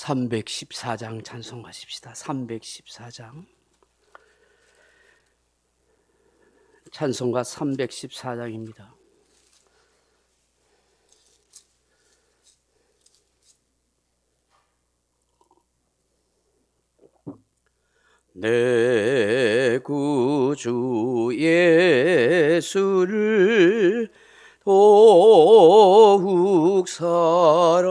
314장 찬송하십시다. 314장. 찬송가 314장입니다. 내 구주 예수를 더욱 살아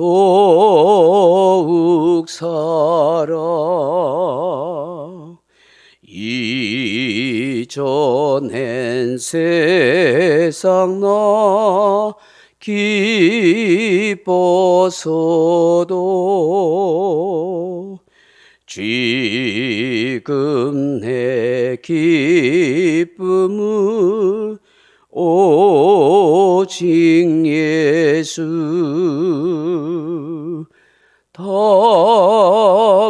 더욱 살아. 이전엔 세상 나 기뻐서도 지금 내 기쁨은 오직 예수 다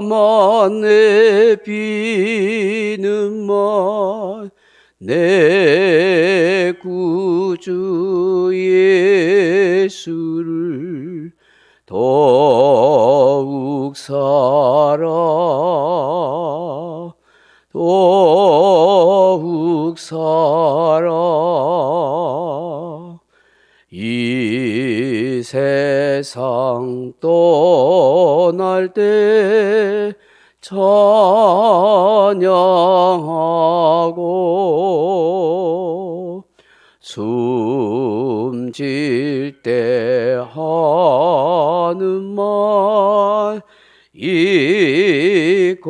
만내 비는 말내 구주 예수를 더욱 살아 더욱 살아 세상 떠날 때 찬양하고 숨질 때 하는 말 이곳이세.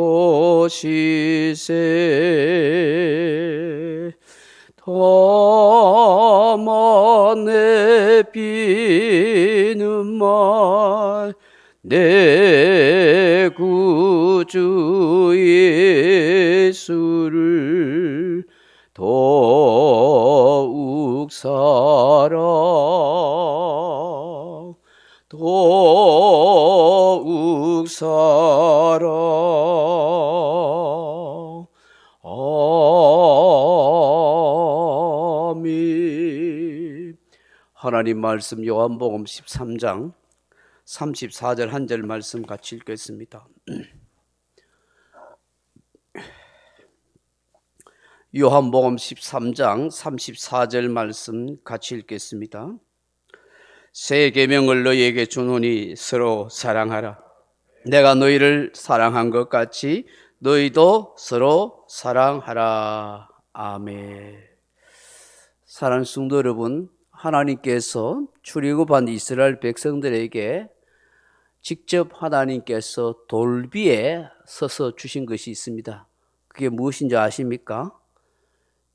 다만 내 비는 말 내 구주 예수를 더욱 살아 더욱 살아 하나님 말씀 요한복음 13장 34절 한 절 말씀 같이 읽겠습니다. 요한복음 13장 34절 말씀 같이 읽겠습니다. 새 계명을 너희에게 주노니 서로 사랑하라. 내가 너희를 사랑한 것 같이 너희도 서로 사랑하라. 아멘. 사랑하는 성도 여러분, 하나님께서 출애굽한 이스라엘 백성들에게 직접 하나님께서 돌비에 서서 주신 것이 있습니다. 그게 무엇인지 아십니까?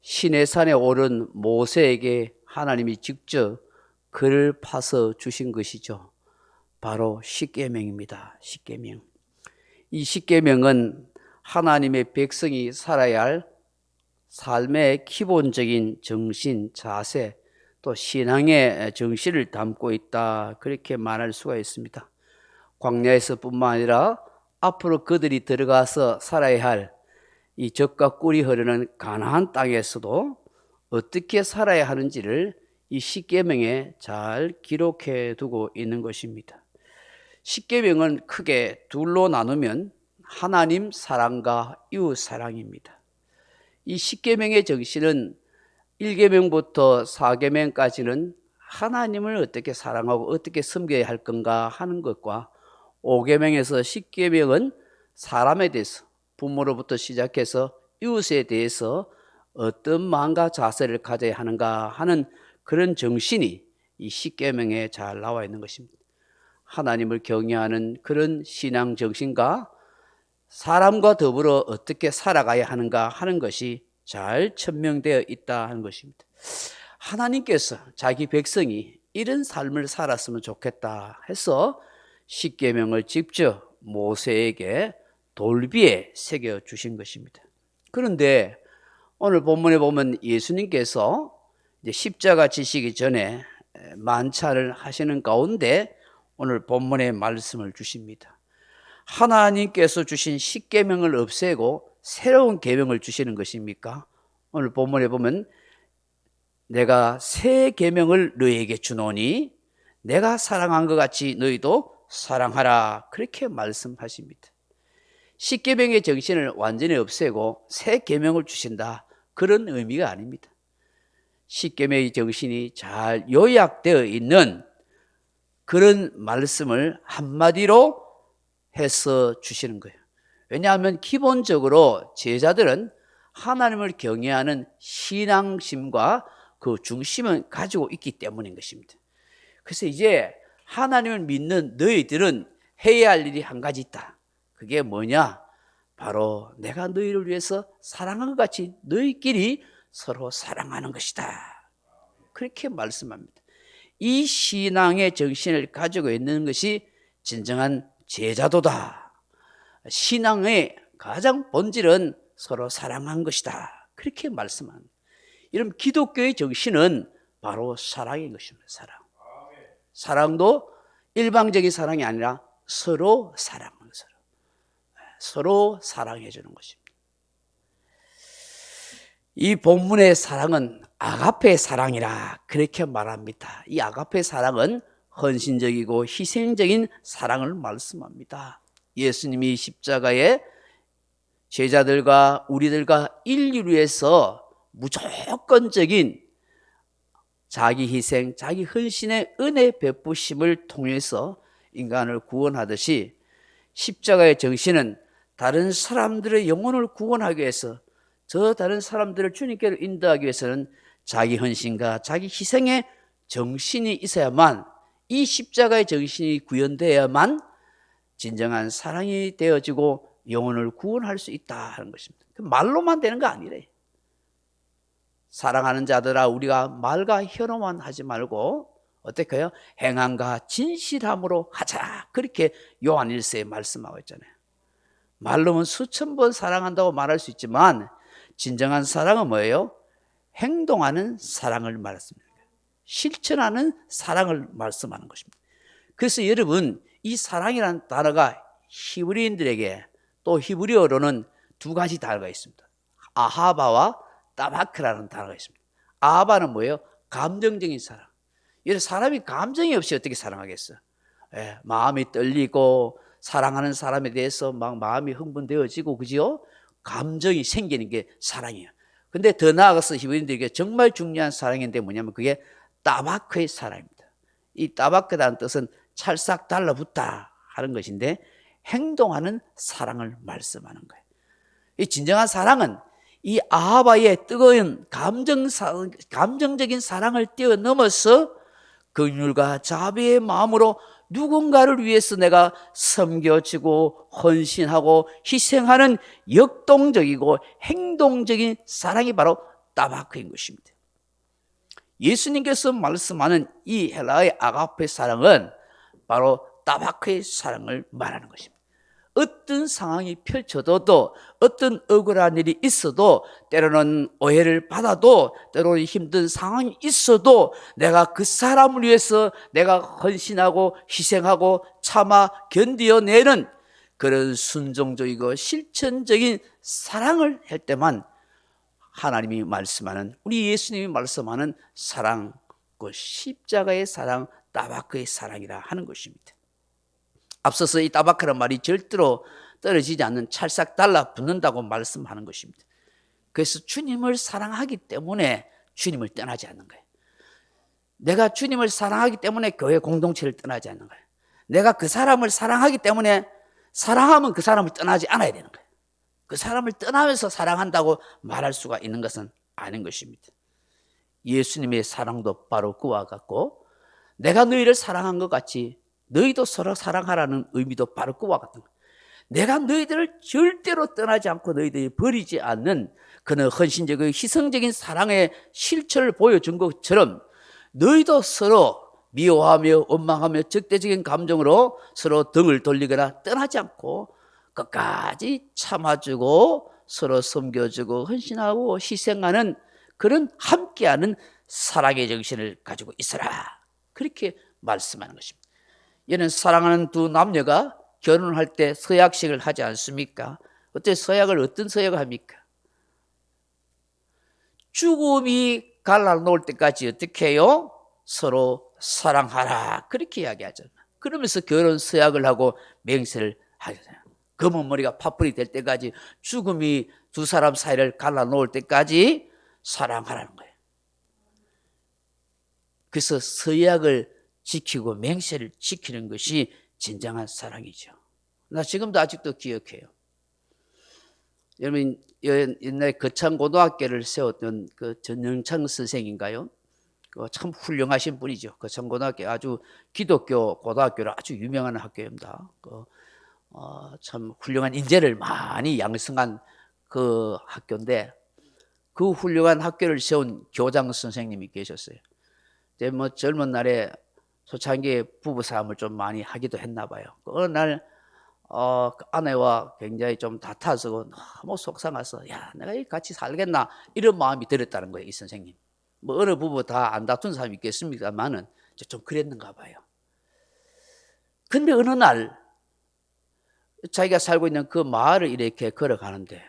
신의 산에 오른 모세에게 하나님이 직접 글을 파서 주신 것이죠. 바로 십계명입니다. 십계명. 이 십계명은 하나님의 백성이 살아야 할 삶의 기본적인 정신, 자세, 또 신앙의 정신을 담고 있다. 그렇게 말할 수가 있습니다. 광야에서뿐만 아니라 앞으로 그들이 들어가서 살아야 할 이 적과 꿀이 흐르는 가나안 땅에서도 어떻게 살아야 하는지를 이 십계명에 잘 기록해 두고 있는 것입니다. 십계명은 크게 둘로 나누면 하나님 사랑과 이웃 사랑입니다. 이 십계명의 정신은 1계명부터 4계명까지는 하나님을 어떻게 사랑하고 어떻게 섬겨야 할 건가 하는 것과 5계명에서 10계명은 사람에 대해서 부모로부터 시작해서 이웃에 대해서 어떤 마음과 자세를 가져야 하는가 하는 그런 정신이 이 십계명에 잘 나와 있는 것입니다. 하나님을 경외하는 그런 신앙 정신과 사람과 더불어 어떻게 살아가야 하는가 하는 것이 잘 천명되어 있다 하는 것입니다. 하나님께서 자기 백성이 이런 삶을 살았으면 좋겠다 해서 십계명을 직접 모세에게 돌비에 새겨 주신 것입니다. 그런데 오늘 본문에 보면 예수님께서 십자가 지시기 전에 만찬을 하시는 가운데 오늘 본문의 말씀을 주십니다. 하나님께서 주신 십계명을 없애고 새로운 계명을 주시는 것입니까? 오늘 본문에 보면 내가 새 계명을 너희에게 주노니 내가 사랑한 것 같이 너희도 사랑하라 그렇게 말씀하십니다. 십계명의 정신을 완전히 없애고 새 계명을 주신다 그런 의미가 아닙니다. 십계명의 정신이 잘 요약되어 있는 그런 말씀을 한마디로 해서 주시는 거예요. 왜냐하면 기본적으로 제자들은 하나님을 경외하는 신앙심과 그 중심을 가지고 있기 때문인 것입니다. 그래서 이제 하나님을 믿는 너희들은 해야 할 일이 한 가지 있다. 그게 뭐냐? 바로 내가 너희를 위해서 사랑한 것 같이 너희끼리 서로 사랑하는 것이다. 그렇게 말씀합니다. 이 신앙의 정신을 가지고 있는 것이 진정한 제자도다. 신앙의 가장 본질은 서로 사랑한 것이다. 그렇게 말씀합니다. 이런 기독교의 정신은 바로 사랑인 것입니다. 사랑. 사랑도 일방적인 사랑이 아니라 서로 사랑하는 서로. 서로 사랑해 주는 것입니다. 이 본문의 사랑은 아가페 사랑이라 그렇게 말합니다. 이 아가페 사랑은 헌신적이고 희생적인 사랑을 말씀합니다. 예수님이 십자가에 제자들과 우리들과 인류를 위해서 무조건적인 자기 희생, 자기 헌신의 은혜 베푸심을 통해서 인간을 구원하듯이 십자가의 정신은 다른 사람들의 영혼을 구원하기 위해서 저 다른 사람들을 주님께로 인도하기 위해서는 자기 헌신과 자기 희생의 정신이 있어야만 이 십자가의 정신이 구현되어야만 진정한 사랑이 되어지고 영혼을 구원할 수 있다 하는 것입니다. 그 말로만 되는 거 아니래. 사랑하는 자들아 우리가 말과 혀로만 하지 말고 어떻게 해요? 행함과 진실함으로 하자. 그렇게 요한 1세에 말씀하고 있잖아요. 말로는 수천 번 사랑한다고 말할 수 있지만 진정한 사랑은 뭐예요? 행동하는 사랑을 말했습니다. 실천하는 사랑을 말씀하는 것입니다. 그래서 여러분 이 사랑이라는 단어가 히브리인들에게 또 히브리어로는 두 가지 단어가 있습니다. 아하바와 따바크라는 단어가 있습니다. 아하바는 뭐예요? 감정적인 사랑. 이런 사람이 감정이 없이 어떻게 사랑하겠어? 예, 마음이 떨리고 사랑하는 사람에 대해서 막 마음이 흥분되어지고 그지요? 감정이 생기는 게 사랑이에요. 근데 더 나아가서 히브리인들에게 정말 중요한 사랑인데 뭐냐면 그게 따바크의 사랑입니다. 이 따바크라는 뜻은 찰싹 달라붙다 하는 것인데 행동하는 사랑을 말씀하는 거예요. 이 진정한 사랑은 이 아하바의 뜨거운 감정 감정적인 사랑을 뛰어넘어서 긍휼과 자비의 마음으로 누군가를 위해서 내가 섬겨지고 헌신하고 희생하는 역동적이고 행동적인 사랑이 바로 따바크인 것입니다. 예수님께서 말씀하는 이 헬라의 아가페 사랑은 바로 따바크의 사랑을 말하는 것입니다. 어떤 상황이 펼쳐져도 어떤 억울한 일이 있어도 때로는 오해를 받아도 때로는 힘든 상황이 있어도 내가 그 사람을 위해서 내가 헌신하고 희생하고 참아 견디어내는 그런 순종적이고 실천적인 사랑을 할 때만 하나님이 말씀하는 우리 예수님이 말씀하는 사랑 그 십자가의 사랑 따바크의 사랑이라 하는 것입니다. 앞서서 이 따바크란 말이 절대로 떨어지지 않는 찰싹 달라붙는다고 말씀하는 것입니다. 그래서 주님을 사랑하기 때문에 주님을 떠나지 않는 거예요. 내가 주님을 사랑하기 때문에 교회 공동체를 떠나지 않는 거예요. 내가 그 사람을 사랑하기 때문에 사랑하면 그 사람을 떠나지 않아야 되는 거예요. 그 사람을 떠나면서 사랑한다고 말할 수가 있는 것은 아닌 것입니다. 예수님의 사랑도 바로 그와 같고 내가 너희를 사랑한 것 같이 너희도 서로 사랑하라는 의미도 바로 그와 같은 거예요. 내가 너희들을 절대로 떠나지 않고 너희들이 버리지 않는 그는 헌신적인 희생적인 사랑의 실체를 보여준 것처럼 너희도 서로 미워하며 원망하며 적대적인 감정으로 서로 등을 돌리거나 떠나지 않고 끝까지 참아주고 서로 섬겨주고 헌신하고 희생하는 그런 함께하는 사랑의 정신을 가지고 있어라. 그렇게 말씀하는 것입니다. 얘는 사랑하는 두 남녀가 결혼할 때 서약식을 하지 않습니까? 어때 서약을 어떤 서약을 합니까? 죽음이 갈라놓을 때까지 어떻게 해요? 서로 사랑하라 그렇게 이야기하잖아. 그러면서 결혼 서약을 하고 맹세를 하잖아요. 검은 머리가 파뿌리 될 때까지 죽음이 두 사람 사이를 갈라놓을 때까지 사랑하라는 거예요. 그래서 서약을 지키고 맹세를 지키는 것이 진정한 사랑이죠. 나 지금도 아직도 기억해요. 여러분 옛날에 거창 고등학교를 세웠던 그 전영창 선생인가요? 그참 훌륭하신 분이죠. 거창 고등학교 아주 기독교 고등학교로 아주 유명한 학교입니다. 그, 어, 참 훌륭한 인재를 많이 양성한 그 학교인데 그 훌륭한 학교를 세운 교장 선생님이 계셨어요. 이제 뭐 젊은 날에 초창기에 부부 싸움을 좀 많이 하기도 했나 봐요. 그 어느 날 어, 그 아내와 굉장히 좀 다퉈서 너무 속상해서 야 내가 이 같이 살겠나 이런 마음이 들었다는 거예요 이 선생님. 뭐 어느 부부 다 안 다툰 사람이 있겠습니까만은 좀 그랬는가 봐요. 근데 어느 날 자기가 살고 있는 그 마을을 이렇게 걸어가는데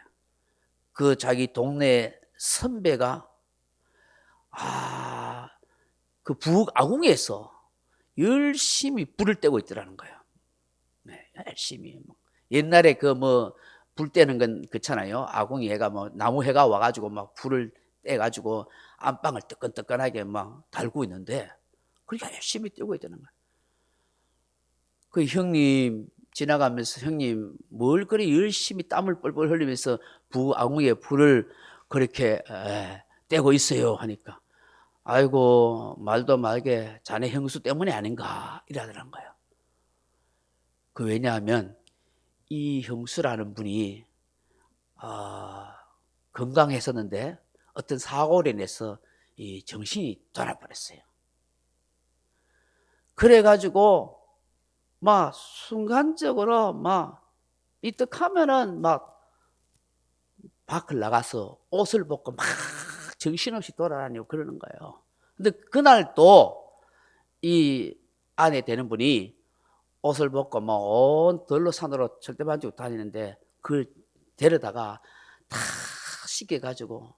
그 자기 동네 선배가 아 그 북 아궁에서 열심히 불을 떼고 있더라는 거예요. 네, 열심히. 뭐. 옛날에 그 뭐 불 떼는 건 그렇잖아요. 아궁이 해가 뭐 나무 해가 와가지고 막 불을 떼가지고 안방을 뜨끈뜨끈하게 막 달고 있는데 그러니까 열심히 떼고 있다는 거예요. 그 형님 지나가면서 형님 뭘 그리 열심히 땀을 뻘뻘 흘리면서 부 아궁에 불을 그렇게 에, 떼고 있어요 하니까 아이고 말도 말게 자네 형수 때문에 아닌가 이러더란 거예요. 그 왜냐하면 이 형수라는 분이 어, 건강했었는데 어떤 사고로 인해서 이 정신이 돌아버렸어요. 그래가지고 막 순간적으로 막 이득하면은 막 밖을 나가서 옷을 벗고 막 정신없이 돌아다니고 그러는 거예요. 근데 그날 또이 아내 되는 분이 옷을 벗고 뭐온 들로 산으로 절대 만지고 다니는데 그걸 데려다가 다 씻겨가지고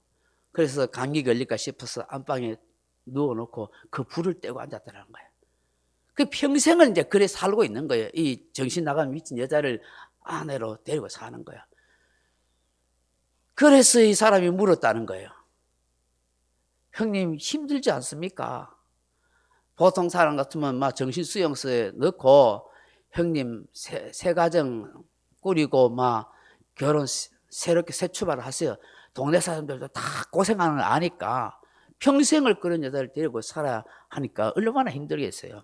그래서 감기 걸릴까 싶어서 안방에 누워놓고 그 불을 떼고 앉았다는 거예요. 그 평생을 이제 그래 살고 있는 거예요. 이 정신 나간 미친 여자를 아내로 데리고 사는 거야. 그래서 이 사람이 물었다는 거예요. 형님 힘들지 않습니까? 보통 사람 같으면 막 정신 수용소에 넣고 형님 새, 새 가정 꾸리고 막 결혼 새롭게 새 출발을 하세요. 동네 사람들도 다 고생하는 걸 아니까 평생을 그런 여자를 데리고 살아야 하니까 얼마나 힘들겠어요.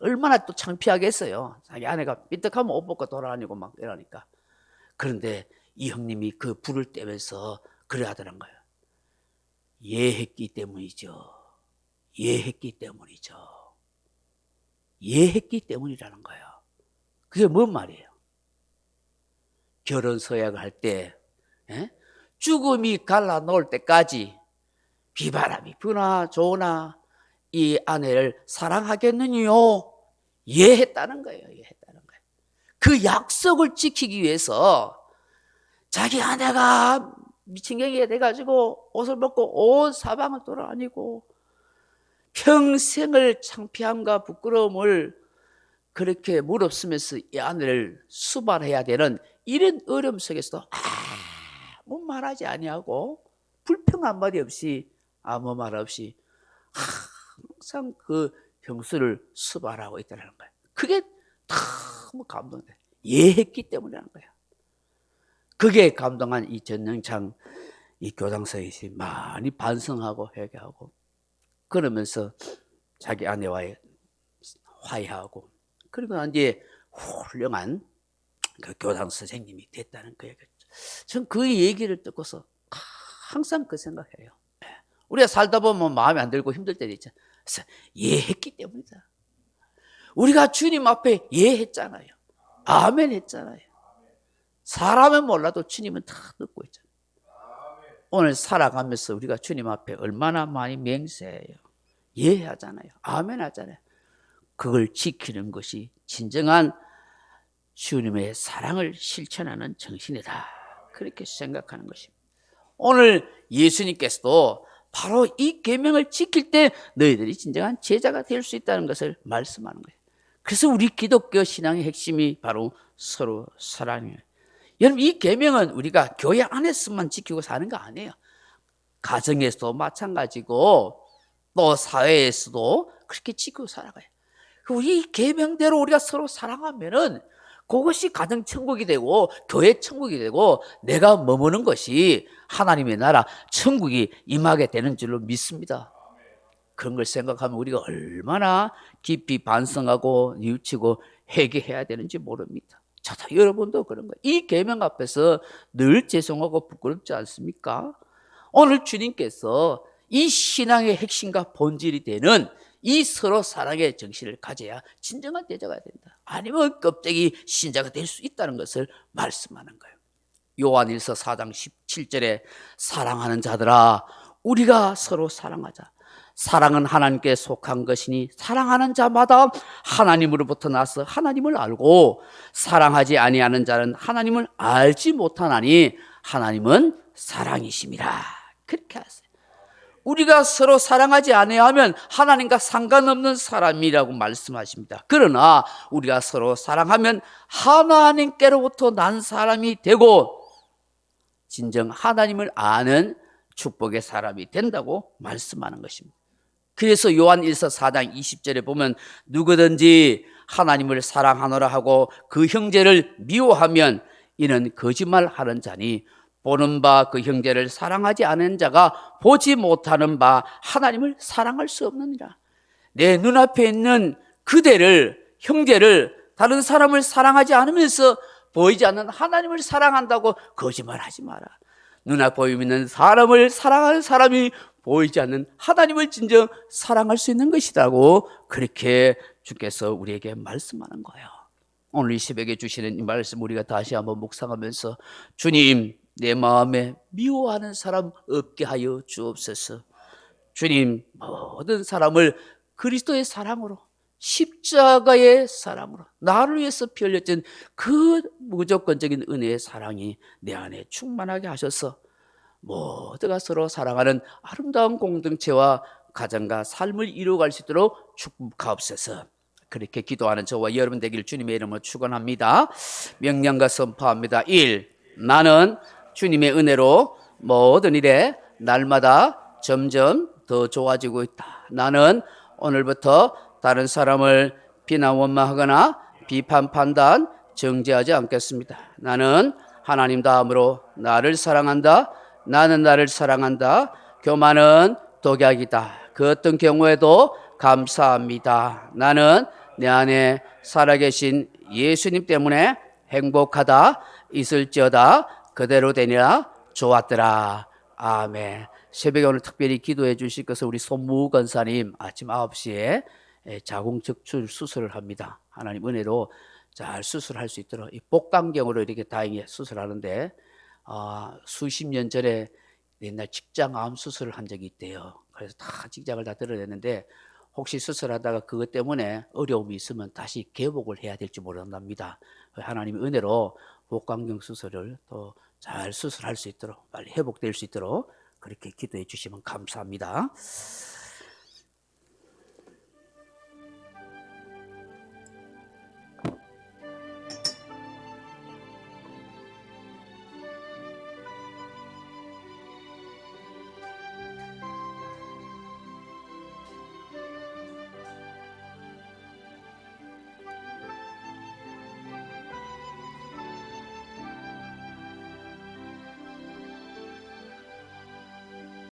얼마나 또 창피하겠어요. 자기 아내가 삐딱하면 옷 벗고 돌아다니고 막 이러니까. 그런데 이 형님이 그 불을 떼면서 그래 하더란 거예요. 예했기 때문이죠. 예했기 때문이죠. 예했기 때문이라는 거예요. 그게 뭔 말이에요? 결혼 서약을 할 때, 예? 죽음이 갈라 놓을 때까지 비바람이 부나 좋으나 이 아내를 사랑하겠느니요? 예했다는 거예요. 예했다는 거예요. 그 약속을 지키기 위해서 자기 아내가 미친경이가 돼가지고 옷을 벗고 온 사방을 돌아다니고 평생을 창피함과 부끄러움을 그렇게 무릅쓰면서 이 아내를 수발해야 되는 이런 어려움 속에서도 아무 말하지 아니하고 불평 한마디 없이 아무 말 없이 항상 그 형수를 수발하고 있다는 거예요. 그게 너무 감동돼. 예했기 때문이라는 거예요. 그게 감동한 이 전영창 이 교장선생이 많이 반성하고 회개하고 그러면서 자기 아내와의 화해하고 그리고 난 뒤에 훌륭한 그 교장 선생님이 됐다는 그 얘기. 전그 얘기를 듣고서 항상 그 생각해요. 우리가 살다 보면 마음에 안 들고 힘들 때도. 그래서 예했기 때문이다. 우리가 주님 앞에 예했잖아요. 아멘 했잖아요. 사람은 몰라도 주님은 다 듣고 있잖아요. 오늘 살아가면서 우리가 주님 앞에 얼마나 많이 맹세해요. 예하잖아요. 아멘 하잖아요. 그걸 지키는 것이 진정한 주님의 사랑을 실천하는 정신이다. 그렇게 생각하는 것입니다. 오늘 예수님께서도 바로 이 계명을 지킬 때 너희들이 진정한 제자가 될 수 있다는 것을 말씀하는 거예요. 그래서 우리 기독교 신앙의 핵심이 바로 서로 사랑이에요. 여러분 이 계명은 우리가 교회 안에서만 지키고 사는 거 아니에요. 가정에서도 마찬가지고 또 사회에서도 그렇게 지키고 살아가요. 우리 이 계명대로 우리가 서로 사랑하면은 그것이 가정 천국이 되고 교회 천국이 되고 내가 머무는 것이 하나님의 나라 천국이 임하게 되는 줄로 믿습니다. 그런 걸 생각하면 우리가 얼마나 깊이 반성하고 뉘우치고 회개해야 되는지 모릅니다. 저도 여러분도 그런 거예요. 이 계명 앞에서 늘 죄송하고 부끄럽지 않습니까? 오늘 주님께서 이 신앙의 핵심과 본질이 되는 이 서로 사랑의 정신을 가져야 진정한 제자가 된다. 아니면 껍데기 신자가 될 수 있다는 것을 말씀하는 거예요. 요한일서 4장 17절에 사랑하는 자들아 우리가 서로 사랑하자. 사랑은 하나님께 속한 것이니 사랑하는 자마다 하나님으로부터 나서 하나님을 알고 사랑하지 아니하는 자는 하나님을 알지 못하나니 하나님은 사랑이심이라. 그렇게 하세요. 우리가 서로 사랑하지 아니하면 하나님과 상관없는 사람이라고 말씀하십니다. 그러나 우리가 서로 사랑하면 하나님께로부터 난 사람이 되고 진정 하나님을 아는 축복의 사람이 된다고 말씀하는 것입니다. 그래서 요한 1서 4장 20절에 보면 누구든지 하나님을 사랑하노라 하고 그 형제를 미워하면 이는 거짓말하는 자니 보는 바 그 형제를 사랑하지 않은 자가 보지 못하는 바 하나님을 사랑할 수 없느니라. 내 눈앞에 있는 그대를 형제를 다른 사람을 사랑하지 않으면서 보이지 않는 하나님을 사랑한다고 거짓말하지 마라. 눈앞 보이는 사람을 사랑하는 사람이 보이지 않는 하나님을 진정 사랑할 수 있는 것이라고 그렇게 주께서 우리에게 말씀하는 거예요. 오늘 이 새벽에 주시는 이 말씀 우리가 다시 한번 묵상하면서 주님 내 마음에 미워하는 사람 없게 하여 주옵소서. 주님 모든 사람을 그리스도의 사랑으로 십자가의 사랑으로 나를 위해서 피 흘렸던 그 무조건적인 은혜의 사랑이 내 안에 충만하게 하셔서 모두가 서로 사랑하는 아름다운 공동체와 가정과 삶을 이루어갈 수 있도록 축복하옵소서. 그렇게 기도하는 저와 여러분 되길 주님의 이름으로 축원합니다. 명령과 선포합니다. 1. 나는 주님의 은혜로 모든 일에 날마다 점점 더 좋아지고 있다. 나는 오늘부터 다른 사람을 비난 원망하거나 비판 판단 정죄하지 않겠습니다. 나는 하나님 다음으로 나를 사랑한다. 나는 나를 사랑한다. 교만은 독약이다. 그 어떤 경우에도 감사합니다. 나는 내 안에 살아계신 예수님 때문에 행복하다. 있을지어다. 그대로 되니라 좋았더라. 아멘. 새벽에 오늘 특별히 기도해 주실 것은 우리 손무 권사님 아침 9시에 자궁적출 수술을 합니다. 하나님 은혜로 잘 수술할 수 있도록 이 복강경으로 이렇게 다행히 수술하는데 아, 수십 년 전에 옛날 직장 암 수술을 한 적이 있대요. 그래서 다 직장을 다 드러냈는데 혹시 수술하다가 그것 때문에 어려움이 있으면 다시 개복을 해야 될지 모른답니다. 하나님의 은혜로 복강경 수술을 또 잘 수술할 수 있도록 빨리 회복될 수 있도록 그렇게 기도해 주시면 감사합니다.